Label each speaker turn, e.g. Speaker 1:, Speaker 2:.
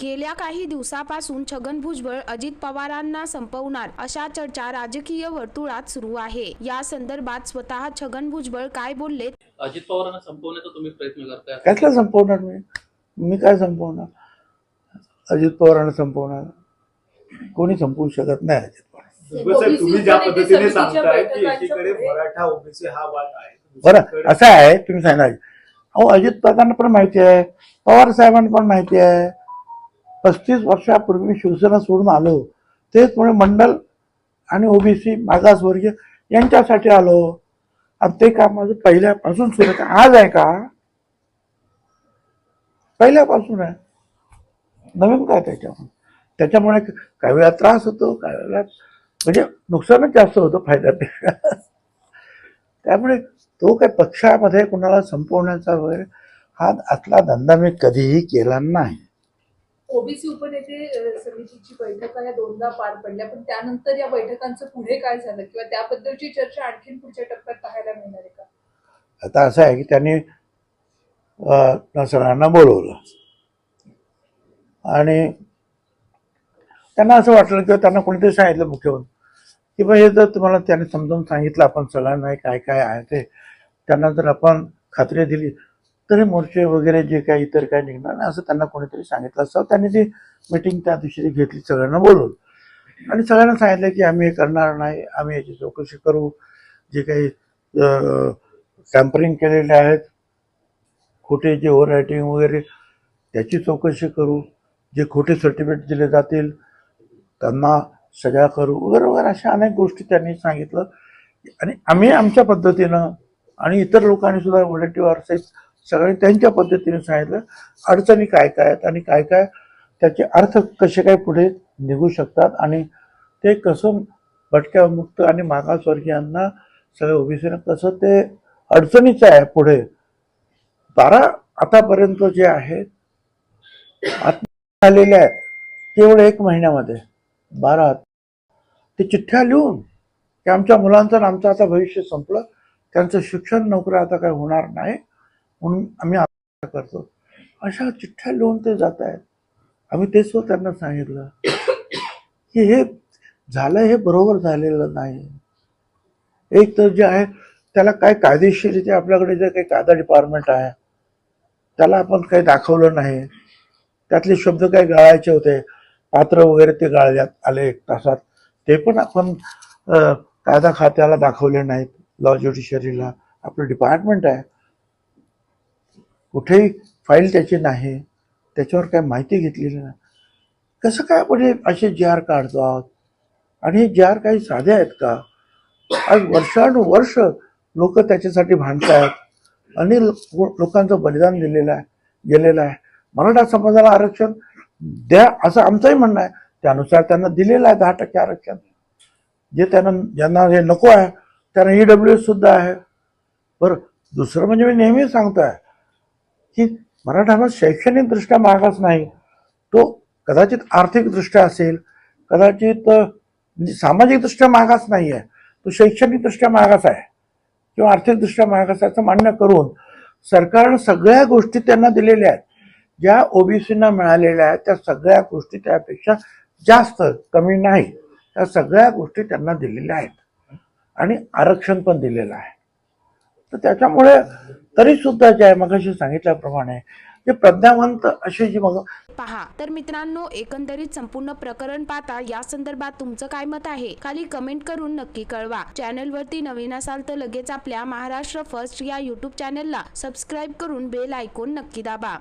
Speaker 1: गेल्या काही दिवसापासून छगन भुजबळ अजित पवारांना संपवणार अशा चर्चा राजकीय वर्तुळात सुरू आहे. या संदर्भात स्वतः छगन भुजबळ काय बोलले?
Speaker 2: अजित पवारांना संपवण्याचा तुम्ही प्रयत्न करताय
Speaker 3: कसला संपवणार मी? मी काय संपवणार? अजित पवारांना संपवणार? कोणी संपवू शकत नाही अजित पवार.
Speaker 4: तुम्ही ज्या पद्धतीने सांगताय की एकीकडे मराठा ओबीसी हा वाद आहे.
Speaker 3: बरं असं आहे तुम्ही सांगा. अहो अजित पवारांना पण माहिती आहे. पवार साहेबांना पण माहिती आहे. पस्तीस वर्षापूर्वी मी शिवसेना सोडून आलो. तेच म्हणजे मंडल आणि ओबीसी मागासवर्गीय यांच्यासाठी आलो. आणि ते काम माझं पहिल्यापासून सुरू आहे. आज आहे का? पहिल्यापासून आहे. नवीन काय त्याच्यामुळे? त्याच्यामुळे काही वेळा त्रास होतो काही वेळा म्हणजे नुकसानच जास्त होतं फायद्यापेक्षा. त्यामुळे तो काय पक्षामध्ये कुणाला संपवण्याचा वगैरे हा आतला धंदा मी कधीही केला नाही.
Speaker 5: ओबीसी उपनेते समितीची बैठका या दोनदा पार पडल्या. पण त्यानंतर या बैठकांचं पुढे काय झालं? किंवा त्याबद्दलची चर्चा आणखीन पुढच्या टप्प्यात पाहायला मिळणार आहे का?
Speaker 3: आता असं आहे की त्यांनी सरांना बोलवलं. आणि त्यांना असं वाटलं किंवा त्यांना कोणीतरी सांगितलं मुख्यमंत्री. की बा हे जर तुम्हाला त्याने समजावून सांगितलं आपण सरांना काय काय आहे ते त्यांना जर आपण खात्री दिली तरी मोर्चे वगैरे जे काही इतर काय निघणार नाही असं त्यांना कोणीतरी सांगितलं असतं. त्यांनी ती मिटिंग त्या दिवशी घेतली सगळ्यांना बोलून आणि सगळ्यांना सांगितलं की आम्ही हे करणार नाही आम्ही याची चौकशी करू. जे काही टॅम्परिंग केलेले आहेत खोटे जे ओव्हर रायटिंग वगैरे त्याची चौकशी करू. जे खोटे सर्टिफिकेट दिले जातील त्यांना सगळ्या करू. वगैरे वगैरे अशा अनेक गोष्टी त्यांनी सांगितलं. आणि आम्ही आमच्या पद्धतीनं आणि इतर लोकांनी सुद्धा वडेट्टीवार सहित सगळ्यांनी त्यांच्या पद्धतीने सांगितलं अडचणी काय काय आहेत आणि काय काय त्याचे अर्थ कसे काय पुढे निघू शकतात आणि ते कसं भटक्यामुक्त आणि मागासवर्गीयांना सगळ्या ओबीसीनं कसं ते अडचणीचं आहे पुढे. बारा आतापर्यंत जे आहेत आत्महत्या झालेल्या आहेत केवळ एक महिन्यामध्ये. बारा ते चिठ्ठ्या लिहून की आमच्या मुलांचं आमचं आता भविष्य संपलं त्यांचं शिक्षण नोकरी आता काय होणार नाही. म्हणून आम्ही करतो. अशा चिठ्ठ्या लिहून ते जात आहेत. आम्ही तेच त्यांना सांगितलं. की हे झालं हे बरोबर झालेलं नाही. एक तर जे आहे त्याला काय कायदेशीरित्या आपल्याकडे जे काही कायदा डिपार्टमेंट आहे त्याला आपण काही दाखवलं नाही. त्यातले शब्द काही गाळायचे होते? पात्र वगैरे ते गाळण्यात आले एक तासात. ते पण आपण कायदा खात्याला दाखवले नाहीत. लॉ ज्युडिशरीला आपलं डिपार्टमेंट आहे. कुठेही फाईल त्याची नाही त्याच्यावर काही माहिती घेतलेली नाही. कसं काय आपण हे असे जे आर काढतो आहोत? आणि हे जे आर काही साधे आहेत का? आज वर्षानुवर्ष लोक त्याच्यासाठी भांडत आहेत आणि लोकांचं बलिदान दिलेलं आहे गेलेलं आहे. मराठा समाजाला आरक्षण द्या असं आमचंही म्हणणं आहे. त्यानुसार त्यांना दिलेलं आहे दहा टक्के आरक्षण. जे त्यांना ज्यांना हे नको आहे त्यांना ई डब्ल्यू एस सुद्धा आहे. बरं दुसरं म्हणजे मी नेहमी सांगतो आहे की मराठा हा शैक्षणिकदृष्ट्या मागास नाही. तो कदाचित आर्थिकदृष्ट्या असेल कदाचित म्हणजे सामाजिकदृष्ट्या मागास नाही आहे तो शैक्षणिकदृष्ट्या मागास आहे किंवा आर्थिकदृष्ट्या मागास आहे असं मान्य करून सरकारनं सगळ्या गोष्टी त्यांना दिलेल्या आहेत. ज्या ओबीसींना मिळालेल्या आहेत त्या सगळ्या गोष्टी त्यापेक्षा जास्त कमी नाही. त्या सगळ्या गोष्टी त्यांना दिलेल्या आहेत. आणि आरक्षण पण दिलेलं आहे. तर त्याच्यामुळे तरी सुद्धा जे आहे मगाशी सांगितल्याप्रमाणे जे प्रज्ञावंत असे जी मग
Speaker 1: पहा तर मित्रांनो एकंदरीत संपूर्ण प्रकरण पाहता या संदर्भात तुमचं काय मत आहे? खाली कमेंट करून नक्की कळवा. चॅनल वरती नवीन असाल तर लगेच आपल्या महाराष्ट्र फर्स्ट या युट्यूब चॅनलला सबस्क्राईब करून बेल आयकॉन नक्की दाबा.